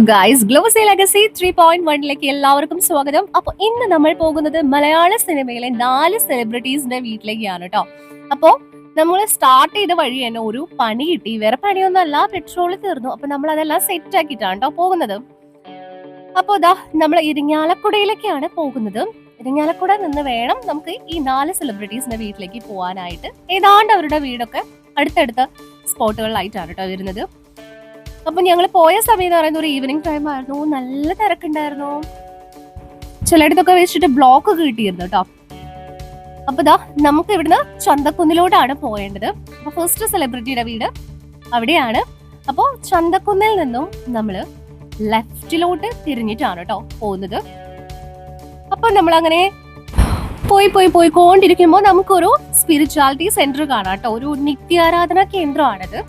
Guys glossy legacy three point വണ്ണിലേക്ക് എല്ലാവർക്കും സ്വാഗതം. അപ്പൊ ഇന്ന് നമ്മൾ പോകുന്നത് മലയാള സിനിമയിലെ നാല് സെലിബ്രിറ്റീസിന്റെ വീട്ടിലേക്കാണ് കേട്ടോ അപ്പോ നമ്മൾ സ്റ്റാർട്ട് ചെയ്ത വഴി തന്നെ ഒരു പണി കിട്ടി. വേറെ പണിയൊന്നുമല്ല പെട്രോൾ തീർന്നു. അപ്പൊ നമ്മൾ അതെല്ലാം സെറ്റ് ആക്കിയിട്ടാണ് കേട്ടോ പോകുന്നത്. അപ്പൊ ഇതാ നമ്മൾ ഇരിങ്ങാലക്കുടയിലേക്കാണ് പോകുന്നത്. ഇരിങ്ങാലക്കുട നിന്ന് വേണം നമുക്ക് ഈ നാല് സെലിബ്രിറ്റീസിന്റെ വീട്ടിലേക്ക് പോകാനായിട്ട് ഏതാണ്ട് അവരുടെ വീടൊക്കെ അടുത്തടുത്ത സ്പോട്ടുകളിലായിട്ടാണ് കേട്ടോ വരുന്നത്. അപ്പൊ ഞങ്ങൾ പോയ സമയം എന്ന് പറയുന്നത് ഒരു ഈവനിങ് ടൈം ആയിരുന്നു. നല്ല തിരക്കുണ്ടായിരുന്നു. ചിലയിടത്തൊക്കെ വെച്ചിട്ട് ബ്ലോക്ക് ഒക്കെ കിട്ടിയിരുന്നു കേട്ടോ അപ്പൊ ഇതാ നമുക്ക് ഇവിടുന്ന് ചന്തക്കുന്നിലോട്ടാണ് പോയേണ്ടത്. അപ്പൊ ഫസ്റ്റ് സെലിബ്രിറ്റിയുടെ വീട് അവിടെയാണ്. അപ്പോ ചന്തക്കുന്നിൽ നിന്നും നമ്മൾ ലെഫ്റ്റിലോട്ട് തിരിഞ്ഞിട്ടാണ് കേട്ടോ പോകുന്നത്. അപ്പൊ നമ്മൾ അങ്ങനെ പോയി പോയി പോയി പോയിക്കൊണ്ടിരിക്കുമ്പോൾ നമുക്കൊരു സ്പിരിച്വാലിറ്റി സെന്റർ കാണാം കേട്ടോ ഒരു നിത്യാരാധന കേന്ദ്രമാണിത്.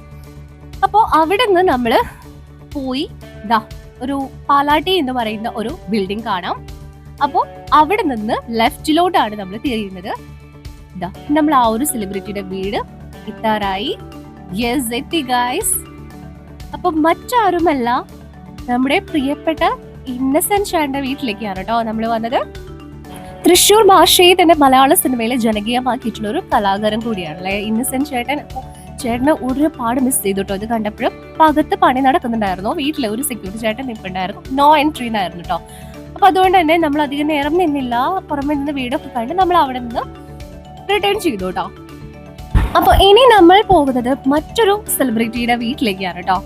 അപ്പോ അവിടെ നിന്ന് നമ്മൾ പോയി ദാ ഒരു പാലാട്ടി എന്ന് പറയുന്ന ഒരു ബിൽഡിംഗ് കാണാം. അപ്പോ അവിടെ നിന്ന് ലെഫ്റ്റിലോട്ടാണ് നമ്മൾ തിരിയുന്നത്. ദാ നമ്മൾ ആ ഒരു സെലിബ്രിറ്റിയുടെ വീട് എത്താറായി യെസ് എത്തി ഗൈസ് അപ്പൊ മറ്റാരുമല്ല നമ്മുടെ പ്രിയപ്പെട്ട ഇന്നസെന്റ് ഷാന്റെ വീട്ടിലേക്കാണ് കേട്ടോ നമ്മൾ വന്നത്. തൃശ്ശൂർ ഭാഷയെ തന്നെ മലയാള സിനിമയിലെ ജനകീയമാക്കിയിട്ടുള്ള ഒരു കലാകാരൻ കൂടിയാണ് അല്ലെ ഇന്നസെന്റ് ചേട്ടൻ ചേട്ടനെ ഒരുപാട് മിസ് ചെയ്തു കേട്ടോ ഇത് കണ്ടപ്പോഴും അപ്പൊ അകത്ത് പണി നടക്കുന്നുണ്ടായിരുന്നു. വീട്ടിലെ ഒരു സെക്യൂരിറ്റി ചേട്ടൻ നിൽപ്പുണ്ടായിരുന്നു നോ എൻട്രി എന്നായിരുന്നു കേട്ടോ അപ്പൊ അതുകൊണ്ട് തന്നെ നമ്മൾ അധികം നേരം നിന്നില്ല. പുറമെ നിന്ന് വീടൊക്കെ കണ്ട് നമ്മൾ അവിടെ നിന്ന് റിട്ടേൺ ചെയ്തു കേട്ടോ അപ്പൊ ഇനി നമ്മൾ പോകുന്നത് മറ്റൊരു സെലിബ്രിറ്റിയുടെ വീട്ടിലേക്കാണ് കേട്ടോ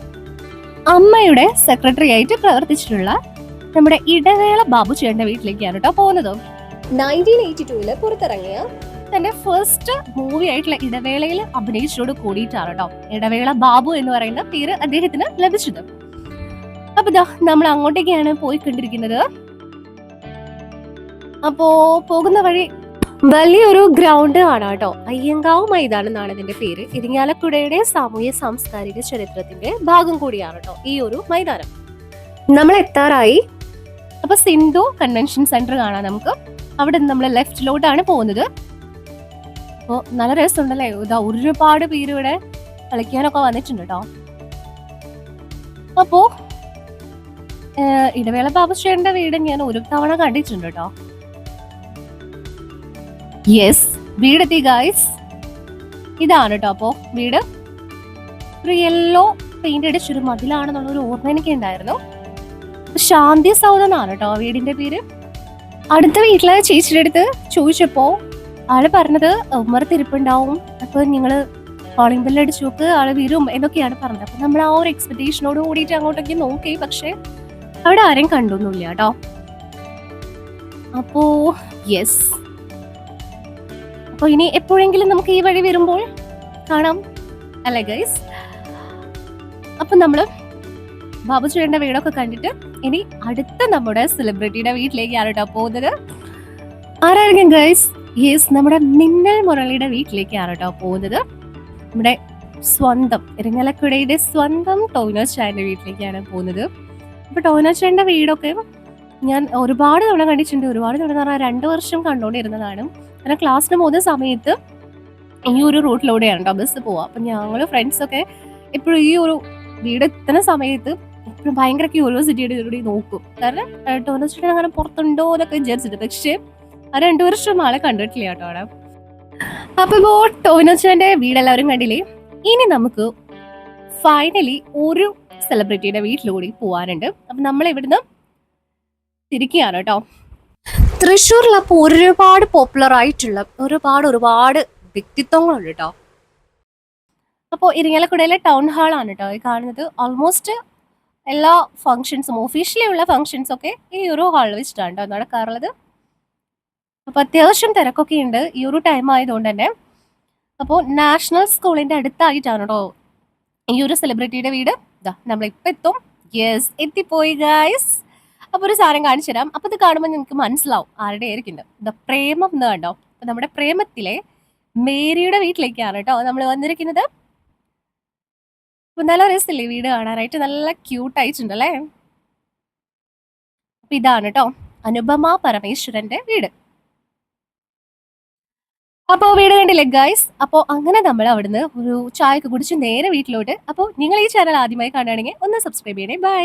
അമ്മയുടെ സെക്രട്ടറി ആയിട്ട് പ്രവർത്തിച്ചിട്ടുള്ള നമ്മുടെ ഇടവേള ബാബു ചേട്ടന്റെ വീട്ടിലേക്കാണ് കേട്ടോ പോകുന്നത്. നയന്റീൻ എയ്റ്റി പുറത്തിറങ്ങിയ തന്റെ ഫസ്റ്റ് മൂവി ആയിട്ടുള്ള ഇടവേളയിൽ അഭിനയിച്ചതോട് കൂടിയിട്ടാണ് കേട്ടോ ഇടവേള ബാബു എന്ന് പറയുന്ന പേര് അദ്ദേഹത്തിന് ലഭിച്ചത്. അപ്പൊ ഇതാ നമ്മൾ അങ്ങോട്ടേക്കാണ് പോയി കണ്ടിരിക്കുന്നത് അപ്പോ പോകുന്ന വഴി വലിയൊരു ഗ്രൗണ്ട് ആണ് കേട്ടോ അയ്യങ്കാവ് മൈതാനം എന്നാണ് ഇതിന്റെ പേര്. ഇരിങ്ങാലക്കുടയുടെ സാമൂഹ്യ സാംസ്കാരിക ചരിത്രത്തിന്റെ ഭാഗം കൂടിയാണ് കേട്ടോ ഈ ഒരു മൈതാനം. നമ്മൾ എത്താറായി. അപ്പൊ സിന്ധു കൺവെൻഷൻ സെന്റർ കാണാം നമുക്ക്. അവിടെ നമ്മൾ ലെഫ്റ്റിലോട്ടാണ് പോകുന്നത്. അപ്പോൾ നല്ല രസമുണ്ടല്ലേ? ഇതാ ഒരുപാട് പേര് ഇവിടെ കളിക്കാനൊക്കെ വന്നിട്ടുണ്ട് കേട്ടോ അപ്പോ ഏഹ്, ഇടവേള ബാബുശ്ശേന്റെ വീട് ഞാൻ ഒരു തവണ കണ്ടിട്ടുണ്ട് കേട്ടോ യെസ് വീടെത്തി ഗായ്സ് ഇതാണ് കേട്ടോ അപ്പോ വീട്. ഒരു യെല്ലോ പെയിന്റ് അടിച്ചൊരു മതിലാണെന്നുള്ള ഒരു ഓർമ്മ എനിക്ക് ഉണ്ടായിരുന്നു ശാന്തി എന്നാണ് കേട്ടോ വീടിന്റെ പേര്. അടുത്ത വീട്ടിലെ ചേച്ചിയുടെ അടുത്ത് ചോദിച്ചപ്പോ ആൾ പറഞ്ഞത് ഉമ്മർ തിരുപ്പുണ്ടാവും. അപ്പൊ നിങ്ങൾ കോളിംഗ് ബെല്ല് അടിച്ചു നോക്ക് ആൾ വരും എന്നൊക്കെയാണ് പറഞ്ഞത്. അപ്പൊ നമ്മൾ ആ ഒരു എക്സ്പെക്ടേഷനോട് കൂടിയിട്ട് അങ്ങോട്ടേക്ക് നോക്കി. പക്ഷെ അവിടെ ആരെയും കണ്ടൊന്നുമില്ല കേട്ടോ. അപ്പോ യെസ് അപ്പൊ ഇനി എപ്പോഴെങ്കിലും നമുക്ക് ഈ വഴി വരുമ്പോൾ കാണാം. അല്ലേ ഗൈസ് അപ്പൊ നമ്മൾ ബാബു ചേട്ടന്റെ വീടൊക്കെ കണ്ടിട്ട് ഇനി അടുത്ത നമ്മുടെ സെലിബ്രിറ്റിയുടെ വീട്ടിലേക്കാണ് കേട്ടോ പോകുന്നത്? ആരായിരിക്കും ഗൈസ് യെസ് നമ്മുടെ മിന്നൽ മുരളിയുടെ വീട്ടിലേക്കാണ് കേട്ടോ പോകുന്നത്. നമ്മുടെ സ്വന്തം ഇരിങ്ങലക്കുടയുടെ സ്വന്തം ടോനോ ചായന്റെ വീട്ടിലേക്കാണ് പോകുന്നത്. അപ്പൊ ടോനോ ചായന്റെ വീടൊക്കെ ഞാൻ ഒരുപാട് തവണ കണ്ടിട്ടുണ്ട്. ഒരുപാട് തവണ പറഞ്ഞാൽ രണ്ട് വർഷം കണ്ടുകൊണ്ടിരുന്നതാണ്. കാരണം ക്ലാസ്സിന് പോകുന്ന സമയത്ത് ഈ ഒരു റൂട്ടിലൂടെയാണ് ബസ് പോവുക. അപ്പൊ ഞങ്ങൾ ഫ്രണ്ട്സൊക്കെ എപ്പോഴും ഈ ഒരു വീട് എത്തുന്ന സമയത്ത് എപ്പോഴും ഭയങ്കര ക്യൂരിയോസിറ്റിയുടെ കൂടി നോക്കും. കാരണം ടോനോ ചേട്ടൻ അങ്ങനെ പുറത്തുണ്ടോ എന്നൊക്കെ വിചാരിച്ചിട്ട്. പക്ഷേ രണ്ടു വർഷം ആളെ കണ്ടിട്ടില്ല കേട്ടോ അവിടെ. അപ്പൊ ഇപ്പോ ടോവിനോച്ചന്റെ വീടെല്ലാവരും കണ്ടില്ലേ? ഇനി നമുക്ക് ഫൈനലി ഒരു സെലിബ്രിറ്റിയുടെ വീട്ടിലൂടി പോവാനുണ്ട്. അപ്പൊ നമ്മൾ ഇവിടുന്ന് തിരിക്കുകയാണ് കേട്ടോ. തൃശ്ശൂരിൽ അപ്പൊ ഒരുപാട് പോപ്പുലർ ആയിട്ടുള്ള ഒരുപാട് ഒരുപാട് വ്യക്തിത്വങ്ങളുണ്ട് കേട്ടോ. അപ്പോൾ ഇരിങ്ങലക്കുടയിലെ ടൗൺ ഹാളാണ് കേട്ടോ ഈ കാണുന്നത്. ഓൾമോസ്റ്റ് എല്ലാ ഫങ്ഷൻസും ഒഫീഷ്യലി ഉള്ള ഫങ്ഷൻസ് ഒക്കെ ഈ ഒരു ഹാളിൽ വെച്ചിട്ടാണ് കേട്ടോ നടക്കാറുള്ളത്. അപ്പൊ അത്യാവശ്യം തിരക്കൊക്കെ ഉണ്ട് ഈ ഒരു ടൈം ആയതുകൊണ്ട് തന്നെ. അപ്പോൾ നാഷണൽ സ്കൂളിന്റെ അടുത്തായിട്ടാണ് കേട്ടോ ഈ ഒരു സെലിബ്രിറ്റിയുടെ വീട്? നമ്മൾ ഇപ്പൊ എത്തും. യെസ് എത്തിപ്പോയി ഗായ്സ് അപ്പോൾ ഒരു സാധനം കാണിച്ചു തരാം. അപ്പോൾ ഇത് കാണുമ്പോൾ നിങ്ങൾക്ക് മനസ്സിലാവും ആരുടെ ആയിരിക്കും ദ പ്രേമം എന്ന് കണ്ടോ? അപ്പൊ നമ്മുടെ പ്രേമത്തിലെ മേരിയുടെ വീട്ടിലേക്കാണ് കേട്ടോ നമ്മൾ വന്നിരിക്കുന്നത്. നല്ല രസമില്ലേ വീട് കാണാനായിട്ട്? നല്ല ക്യൂട്ട് ആയിട്ടുണ്ടല്ലേ അപ്പൊ ഇതാണ് കേട്ടോ. അനുപമ പരമേശ്വരന്റെ വീട്. അപ്പോൾ വീട് കണ്ടില്ലേ ഗൈസ് അപ്പോൾ അങ്ങനെ നമ്മൾ അവിടുന്ന് ഒരു ചായ കുടിച്ച് നേരെ വീട്ടിലോട്ട്. അപ്പോൾ നിങ്ങൾ ഈ ചാനൽ ആദ്യമായി കാണുകയാണെങ്കിൽ ഒന്ന് സബ്സ്ക്രൈബ് ചെയ്യണേ. ബൈ